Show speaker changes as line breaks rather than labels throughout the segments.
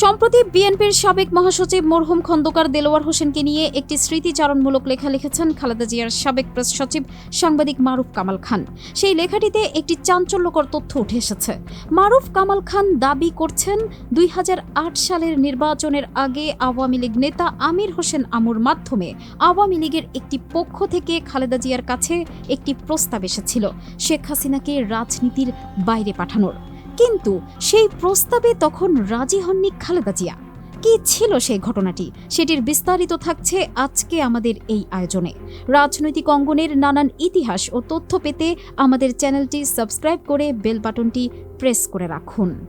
সম্প্রতি বিএনপির সাবেক মহাসচিব মরহুম খন্দকার দেলোয়ার হোসেনকে নিয়ে একটি স্মৃতিচারণমূলক লেখা লিখেছেন খালেদা জিয়ার সাবেক প্রেস সচিব সাংবাদিক মারুফ কামাল খান। সেই লেখাটিতে একটি চাঞ্চল্যকর তথ্য উঠে এসেছে। মারুফ কামাল খান দাবি করছেন, দুই হাজার আট সালের নির্বাচনের আগে আওয়ামী লীগ নেতা আমির হোসেন আমুর মাধ্যমে আওয়ামী লীগের একটি পক্ষ থেকে খালেদা জিয়ার কাছে একটি প্রস্তাব এসেছিল। শেখ হাসিনাকে রাজনীতির বাইরে পাঠানোর। কিন্তু সেই প্রস্তাবে তখন রাজি হননি খালেদা জিয়া। কি ছিল সেই ঘটনাটি? সেটির বিস্তারিত থাকছে আজকে আমাদের এই আয়োজনে। রাজনৈতিক অঙ্গনের নানান ইতিহাস ও তথ্য পেতে আমাদের চ্যানেলটি সাবস্ক্রাইব করে বেল বাটনটি প্রেস করে রাখুন।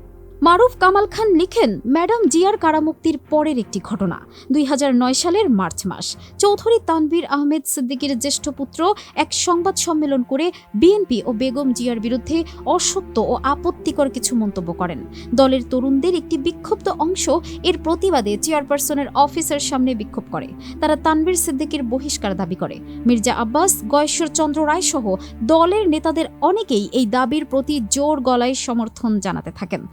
মারুফ কামাল খান লিখেন, ম্যাডাম জিয়ার কারামুক্তির পরের একটি ঘটনা, দুই হাজার নয় সালের মার্চ মাস। চৌধুরী তানভীর আহমেদ সিদ্দিকীর জ্যেষ্ঠ পুত্র এক সংবাদ সম্মেলন করে বিএনপি ও বেগম জিয়ার বিরুদ্ধে অসত্য ও আপত্তিকর কিছু মন্তব্য করেন। দলের তরুণদের একটি বিক্ষুব্ধ অংশ এর প্রতিবাদে চেয়ারপারসনের অফিসের সামনে বিক্ষোভ করে। তারা তানভীর সিদ্দিকীর বহিষ্কার দাবি করে। মির্জা আব্বাস গয়েশ্বর চন্দ্র রায় সহ দলের নেতাদের অনেকেই এই দাবির প্রতি জোর গলায় সমর্থন জানাতে থাকেন।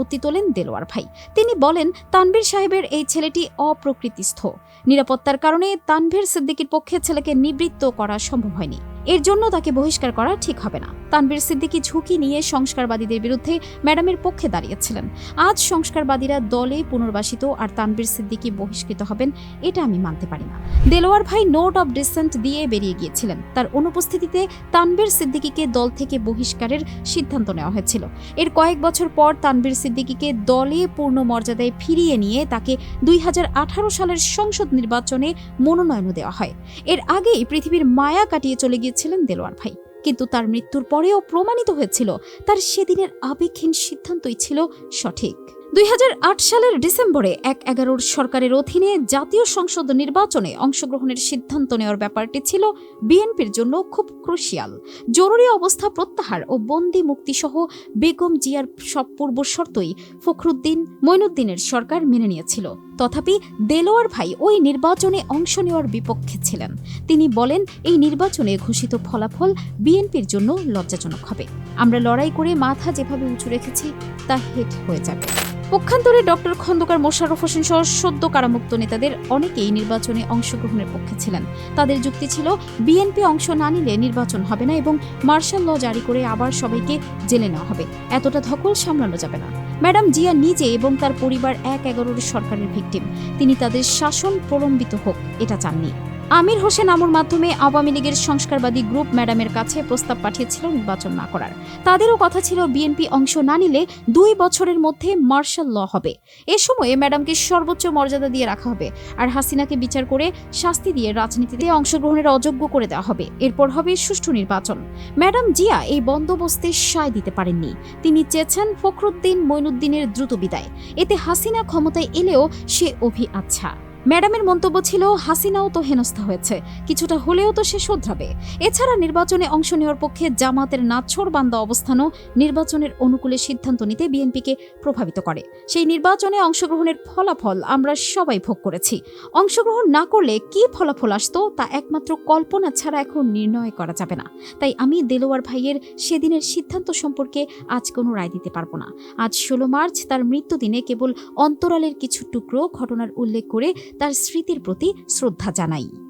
আপত্তি তোলেন দেলোয়ার ভাই। তিনি বলেন, তানভীর সাহেবের এই ছেলেটি অপ্রকৃতিস্থ। নিরাপত্তার কারণে তানভীর সিদ্দিকির পক্ষে ছেলেকে নিবৃত্ত করা সম্ভব হয়নি। এর জন্য তাকে বহিষ্কার করা ঠিক হবে না। তানবীর সিদ্দিকী ঝুঁকি নিয়ে সংস্কারবাদীদের বিরুদ্ধে ম্যাডামের পক্ষে দাঁড়িয়েছিলেন। আজ সংস্কারবাদীরা দলে পুনর্বাসিত আর তানবীর সিদ্দিকী বহিষ্কৃত হবেন, এটা আমি মানতে পারি না। দেলোয়ার ভাই নোট অব ডিসেন্ট দিয়ে বেরিয়ে গিয়েছিলেন। তার অনুপস্থিতিতে তানবীর সিদ্দিকীকে দল থেকে বহিষ্কারের সিদ্ধান্ত নেওয়া হয়েছিল। এর কয়েক বছর পর তানবীর সিদ্দিকীকে দলে পূর্ণ মর্যাদায় ফিরিয়ে নিয়ে তাকে দুই হাজার আঠারো সালের সংসদ নির্বাচনে মনোনয়ন দেওয়া হয়। এর আগেই পৃথিবীর মায়া কাটিয়ে চলে গিয়েছিলেন দেলোয়ার ভাই। কিন্তু তার মৃত্যুর পরেও প্রমাণিত হয়েছিল, তার সেদিনের আবেগহীন সিদ্ধান্তই ছিল সঠিক। দুই হাজার আট সালের ডিসেম্বরে এক এগারোর সরকারের অধীনে জাতীয় সংসদ নির্বাচনে অংশগ্রহণের সিদ্ধান্ত নেওয়ার ব্যাপারটি ছিল বিএনপির জন্য খুব ক্রুশিয়াল। জরুরি অবস্থা প্রত্যাহার ও বন্দি মুক্তিসহ বেগম জিয়ার সব পূর্ব শর্তই ফখরুদ্দিন মইনুদ্দিনের সরকার মেনে নিয়েছিল। তথাপি দেলোয়ার ভাই ওই নির্বাচনে অংশ নেওয়ার বিপক্ষে ছিলেন। তিনি বলেন, এই নির্বাচনে ঘোষিত ফলাফল বিএনপির জন্য লজ্জাজনক হবে। আমরা লড়াই করে মাথা যেভাবে উঁচু রেখেছি, তা হেট হয়ে যাবে। পক্ষান্তরে ডক্টর খন্দকার মোশাররফ হোসেন সহ সদ্য কারামুক্ত নেতাদের অনেকেই নির্বাচনে অংশগ্রহণের পক্ষে ছিলেন। তাদের যুক্তি ছিল, বিএনপি অংশ না নিলে নির্বাচন হবে না এবং মার্শাল ল জারি করে আবার সবাইকে জেলে নেওয়া হবে। এতটা ধকল সামলানো যাবে না। ম্যাডাম জিয়া নিজে এবং তার পরিবার এক এগারোর সরকারের ভিকটিম। তিনি তাদের শাসন প্রলম্বিত হোক, এটা চাননি। আমির হোসেন আমুর মাধ্যমে আওয়ামী লীগের সংস্কারবাদী গ্রুপ ম্যাডামের কাছে প্রস্তাব পাঠিয়েছিল নির্বাচন না করার। তাদেরও কথা ছিল, বিএনপি অংশ না নিলে দুই বছরের মধ্যে মার্শাল ল হবে। এ সময়ে ম্যাডামকে সর্বোচ্চ মর্যাদা দিয়ে রাখা হবে আর হাসিনাকে বিচার করে শাস্তি দিয়ে রাজনীতিতে অংশগ্রহণের অযোগ্য করে দেওয়া হবে। এরপর হবে সুষ্ঠু নির্বাচন। ম্যাডাম জিয়া এই বন্দোবস্তে সায় দিতে পারেননি। তিনি চেয়েছেন ফখরুদ্দিন মইনুদ্দিনের দ্রুত বিদায়। এতে হাসিনা ক্ষমতায় এলেও সে অভি আচ্ছা ম্যাডামের মন্তব্য ছিল, হাসিনাও তো হেনস্থা হয়েছে। কিছুটা হলেও তো সে শোধরাবে। এছাড়া নির্বাচনে অংশ নেওয়ার পক্ষে জামাতের নাছড় বান্দা অবস্থানও নির্বাচনের অনুকূলে সিদ্ধান্ত নিতে বিএনপিকে প্রভাবিত করে। সেই নির্বাচনে অংশগ্রহণের ফলাফল আমরা সবাই ভোগ করেছি। অংশগ্রহণ না করলে কি ফলাফল আসতো তা একমাত্র কল্পনা ছাড়া এখন নির্ণয় করা যাবে না। তাই আমি দেলোয়ার ভাইয়ের সেদিনের সিদ্ধান্ত সম্পর্কে আজ কোনো রায় দিতে পারব না। আজ ষোলো মার্চ, তার মৃত্যুদিনে কেবল অন্তরালের কিছু টুকরো ঘটনার উল্লেখ করে তার স্মৃতির প্রতি শ্রদ্ধা জানাই।